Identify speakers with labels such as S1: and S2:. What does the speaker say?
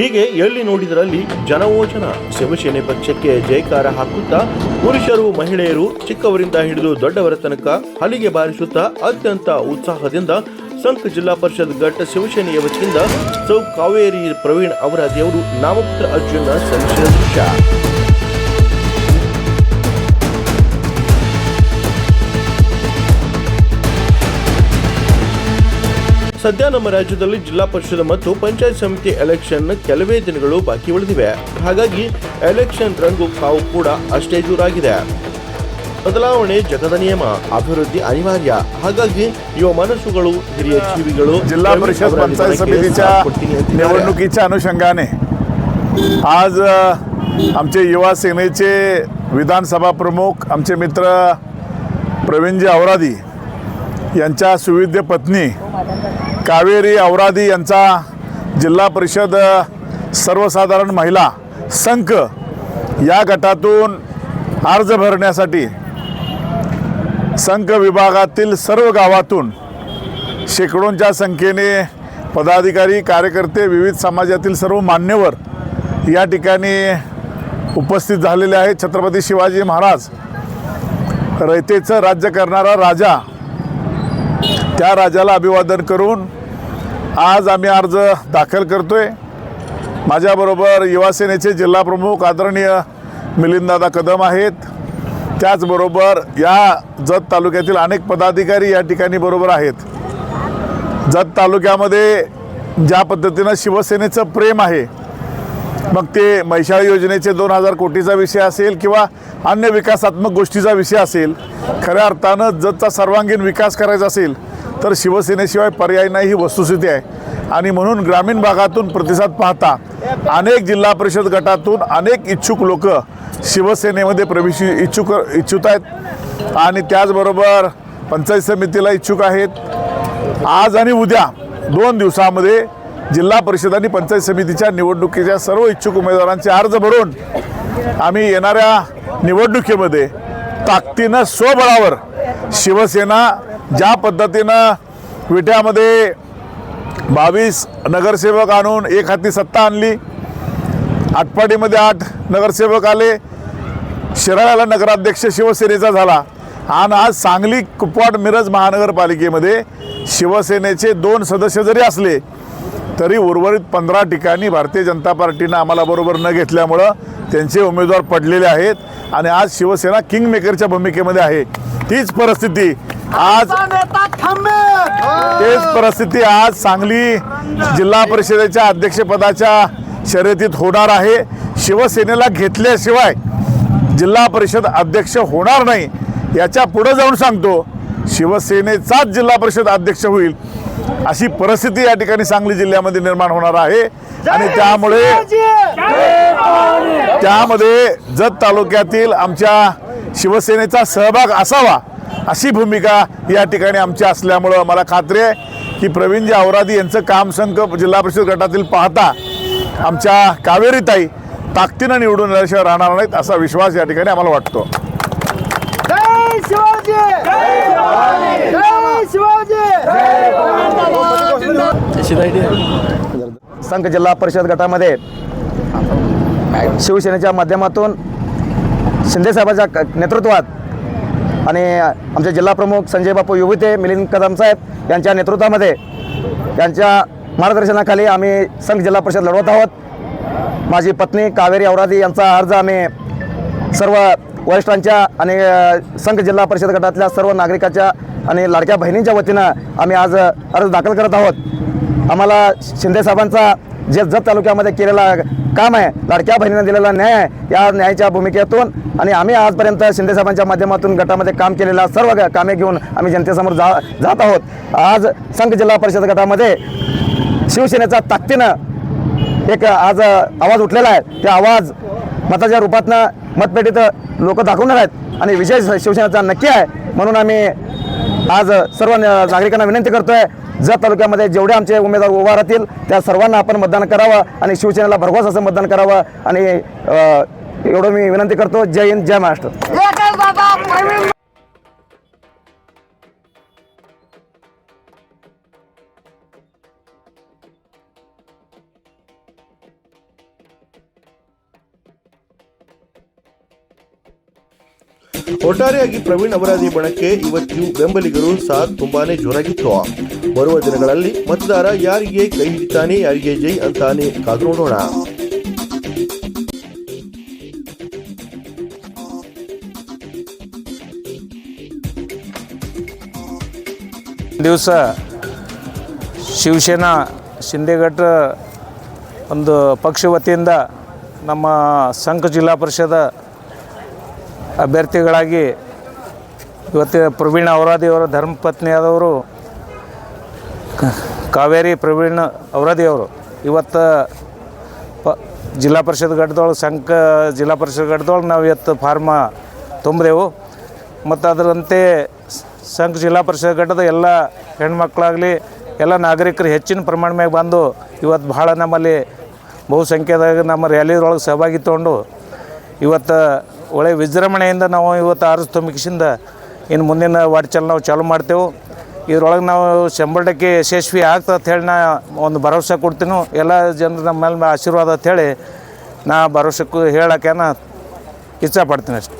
S1: ಹೀಗೆ ಎಲ್ಲಿ ನೋಡಿದರಲ್ಲಿ ಜನವೋ ಜನ ಶಿವಸೇನೆ ಪಕ್ಷಕ್ಕೆ ಜಯಕಾರ ಹಾಕುತ್ತಾ ಪುರುಷರು ಮಹಿಳೆಯರು ಚಿಕ್ಕವರಿಂದ ಹಿಡಿದು ದೊಡ್ಡವರ ತನಕ ಹಲಿಗೆ ಬಾರಿಸುತ್ತಾ ಅತ್ಯಂತ ಉತ್ಸಾಹದಿಂದ ಸಂಕ ಜಿಲ್ಲಾ ಪರಿಷತ್ ಘಟ್ಟ ಶಿವಸೇನೆಯ ವತಿಯಿಂದ ಸೌ ಕಾವೇರಿ ಪ್ರವೀಣ್ ದೇವರು ನಾಮಪತ್ರ ಅರ್ಜುನ ಸಲ್ಲಿಸಿದ ದೃಶ್ಯ. ಸದ್ಯ ನಮ್ಮ ರಾಜ್ಯದಲ್ಲಿ ಜಿಲ್ಲಾ ಪರಿಷತ್ ಮತ್ತು ಪಂಚಾಯತ್ ಸಮಿತಿ ಎಲೆಕ್ಷನ್ ಕೆಲವೇ ದಿನಗಳು ಬಾಕಿ ಉಳಿದಿವೆ ಹಾಗಾಗಿ ಎಲೆಕ್ಷನ್ ರಂಗು ಕಾವು ಕೂಡ ಅಷ್ಟೇ ಜೋರಾಗಿದೆ ಬದಲಾವಣೆ ಜಗದ ನಿಯಮ ಅಭಿವೃದ್ಧಿ ಅನಿವಾರ್ಯ ಹಾಗಾಗಿ ಯುವ ಮನಸ್ಸುಗಳು ಹಿರಿಯ ಜೀವಿಗಳು
S2: जिल्हा परिषद पंचायत समितीच्या निवडणुकीच्या अनुषंगाने आज अ, आमचे युवा सेनेचे विधानसभा प्रमुख आमचे मित्र प्रवीणजी औरादी यांच्या सुविद्य पत्नी कावेरी औरादी यांचा जिल्हा परिषद सर्वसाधारण महिला संघ या गटातून अर्ज भरण्यासाठी संघ विभागातील सर्व गावातून शेकडोंच्या संख्येने पदाधिकारी कार्यकर्ते विविध समाजातील सर्व मान्यवर या ठिकाणी उपस्थित झालेले आहेत. छत्रपती शिवाजी महाराज रयतेचं राज्य करणारा राजा त्या राजाला अभिवादन करून आज आम्ही अर्ज दाखल करतोय. माझ्याबरोबर युवासेनेचे जिल्हाप्रमुख आदरणीय मिलिंददादा कदम आहेत. त्याचबरोबर या जत तालुक्यातील अनेक पदाधिकारी या ठिकाणी बरोबर आहेत. जत तालुक्यामध्ये ज्या पद्धतीनं शिवसेनेचं प्रेम आहे मग ते मैशाळ योजनेचे दोन हजार कोटीचा विषय असेल किंवा अन्य विकासात्मक गोष्टीचा विषय असेल खऱ्या अर्थानं जतचा सर्वांगीण विकास करायचा असेल तर शिवसेनेशिवाय पर्याय नाही ही वस्तुस्थिती आहे. आणि म्हणून ग्रामीण भागातून प्रतिसाद पाहता अनेक जिल्हा परिषद गटातून अनेक इच्छुक लोक शिवसेनेमध्ये प्रवेश इच्छुक इच्छुक आहेत. आणि त्याचबरोबर पंचायत समितीला इच्छुक आहेत. आज आणि उद्या दोन दिवसामध्ये जिल्हा परिषद आणि पंचायत समितीच्या निवडणुकीच्या सर्व इच्छुक उमेदवारांचे अर्ज भरून आम्ही येणाऱ्या निवडणुकीमध्ये ताकदीनं स्वबळावर शिवसेना ज्या पद्धतीनं विट्यामध्ये बावीस नगरसेवक आणून एक हाती सत्ता आणली आटपाडीमध्ये आठ नगरसेवक आले शिराळ्याला नगराध्यक्ष शिवसेनेचा झाला. आणि आज सांगली कुपवाड मिरज महानगरपालिकेमध्ये शिवसेनेचे दोन सदस्य जरी असले तरी उर्वरित पंधरा ठिकाणी भारतीय जनता पार्टीनं आम्हाला बरोबर न घेतल्यामुळं त्यांचे उमेदवार पडलेले आहेत. आणि आज शिवसेना किंगमेकरच्या भूमिकेमध्ये आहे. तीच परिस्थिती आज तेच परिस्थिती आज सांगली जिल्हा परिषदेच्या अध्यक्षपदाच्या शर्यतीत होणार आहे. शिवसेनेला घेतल्याशिवाय जिल्हा परिषद अध्यक्ष होणार नाही याच्यापुढे जाऊन सांगतो शिवसेनेचाच जिल्हा परिषद अध्यक्ष होईल अशी परिस्थिती या ठिकाणी सांगली जिल्ह्यामध्ये निर्माण होणार आहे. आणि त्यामुळे त्यामध्ये जत तालुक्यातील आमच्या शिवसेनेचा सहभाग असावा अशी भूमिका या ठिकाणी आमची असल्यामुळं मला खात्री आहे की प्रवीणजी औरादी यांचं काम संघ जिल्हा परिषद गटातील पाहता आमच्या कावेरीताई ताकदीनं निवडून आल्याशिवाय राहणार नाहीत असा विश्वास या ठिकाणी आम्हाला वाटतो.
S3: जय शिवाजी! जय शिवाजी!
S4: संघ जिल्हा परिषद गटामध्ये शिवसेनेच्या माध्यमातून शिंदेसाहेबांच्या नेतृत्वात आणि आमचे जिल्हाप्रमुख संजय बापू युविते मिलिंद कदम साहेब यांच्या नेतृत्वामध्ये यांच्या मार्गदर्शनाखाली आम्ही संघ जिल्हा परिषद लढवत आहोत. माझी पत्नी कावेरी औरादी यांचा अर्ज आम्ही सर्व वरिष्ठांच्या आणि संघ जिल्हा परिषद गटातल्या सर्व नागरिकाच्या आणि लाडक्या बहिणींच्या वतीनं आम्ही आज अर्ज दाखल करत आहोत. आम्हाला शिंदेसाहेबांचा जे जत तालुक्यामध्ये केलेला काम आहे लाडक्या बहिणींना दिलेला न्याय आहे या न्यायाच्या भूमिकेतून आणि आम्ही आजपर्यंत शिंदेसाहेबांच्या माध्यमातून गटामध्ये काम केलेल्या सर्व कामे घेऊन आम्ही जनतेसमोर जा जात आहोत. आज संघ जिल्हा परिषद गटामध्ये शिवसेनेचा ताकदीनं एक आज आवाज उठलेला आहे. ते आवाज मताच्या रूपातनं मतपेटीत लोक दाखवणार आहेत आणि विजय शिवसेनेचा नक्की आहे म्हणून आम्ही आज सर्व नागरिकांना विनंती करतोय जत तालुक्यामध्ये जेवढे आमचे उमेदवार उभा राहतील त्या सर्वांना आपण मतदान करावं आणि शिवसेनेला भरघोस असं मतदान करावं आणि एवढं मी विनंती करतो. जय हिंद जय महाराष्ट्र.
S1: ಒಟ್ಟಾರೆಯಾಗಿ ಪ್ರವೀಣ್ ಅವರಾದಿ ಬಣಕ್ಕೆ ಇವತ್ತು ಬೆಂಬಲಿಗರು ಸಹ ತುಂಬಾನೇ ಜೋರಾಗಿತ್ತು. ಬರುವ ದಿನಗಳಲ್ಲಿ ಮತದಾರ ಯಾರಿಗೆ ಕೈ ಹಿಡಿತಾನೆ, ಯಾರಿಗೆ ಜೈ ಅಂತಾನೆ ಕಾದು ನೋಡೋಣ.
S5: ದಿವಸ ಶಿವಸೇನಾ ಶಿಂದೆಘಟ್ಟ ಒಂದು ಪಕ್ಷ ವತಿಯಿಂದ ನಮ್ಮ ಸಂಘ ಜಿಲ್ಲಾ ಪರಿಷದ ಅಭ್ಯರ್ಥಿಗಳಾಗಿ ಇವತ್ತು ಪ್ರವೀಣ ಅವರಾದಿಯವರ ಧರ್ಮಪತ್ನಿಯಾದವರು ಕಾವೇರಿ ಪ್ರವೀಣ್ ಅವರಾದಿಯವರು ಇವತ್ತು ಪ ಜಿಲ್ಲಾ ಪರಿಷತ್ ಘಟ್ಟದೊಳಗೆ ಸಂಕ ಜಿಲ್ಲಾ ಪರಿಷತ್ ಘಟ್ಟದೊಳಗೆ ನಾವು ಇವತ್ತು ಫಾರ್ಮ ತುಂಬಿದೆವು. ಮತ್ತು ಅದರಂತೆ ಸಂಘ ಜಿಲ್ಲಾ ಪರಿಷತ್ ಘಟ್ಟದ ಎಲ್ಲ ಹೆಣ್ಮಕ್ಳಾಗಲಿ, ಎಲ್ಲ ನಾಗರಿಕರು ಹೆಚ್ಚಿನ ಪ್ರಮಾಣ ಮ್ಯಾಗ ಬಂದು ಇವತ್ತು ಭಾಳ ನಮ್ಮಲ್ಲಿ ಬಹುಸಂಖ್ಯೆದಾಗ ನಮ್ಮ ರ್ಯಾಲಿಯೊಳಗೆ ಸಹಭಾಗಿ ತೊಗೊಂಡು ಇವತ್ತು ಒಳ್ಳೆ ವಿಜೃಂಭಣೆಯಿಂದ ನಾವು ಇವತ್ತು ಆರು ತುಂಬಿಕಿಸಿಂದ ಇನ್ನು ಮುಂದಿನ ವಾಟ್ಚಲ್ ನಾವು ಚಾಲು ಮಾಡ್ತೇವೆ. ಇದ್ರೊಳಗೆ ನಾವು ಶಂಬರ್ ಟಕ್ಕೆ ಯಶಸ್ವಿ ಆಗ್ತದೆ ಅಂತ ಹೇಳಿ ನಾ ಒಂದು ಭರವಸೆ ಕೊಡ್ತೀನಿ. ಎಲ್ಲ ಜನರು ನಮ್ಮ ಮೇಲೆ ಆಶೀರ್ವಾದ ಅಂತ ಹೇಳಿ ನಾ ಭರವಸೆಕ್ಕೂ ಹೇಳೋಕೆ ನಾ ಇಚ್ಛಪಡ್ತೀನಿ ಅಷ್ಟೆ.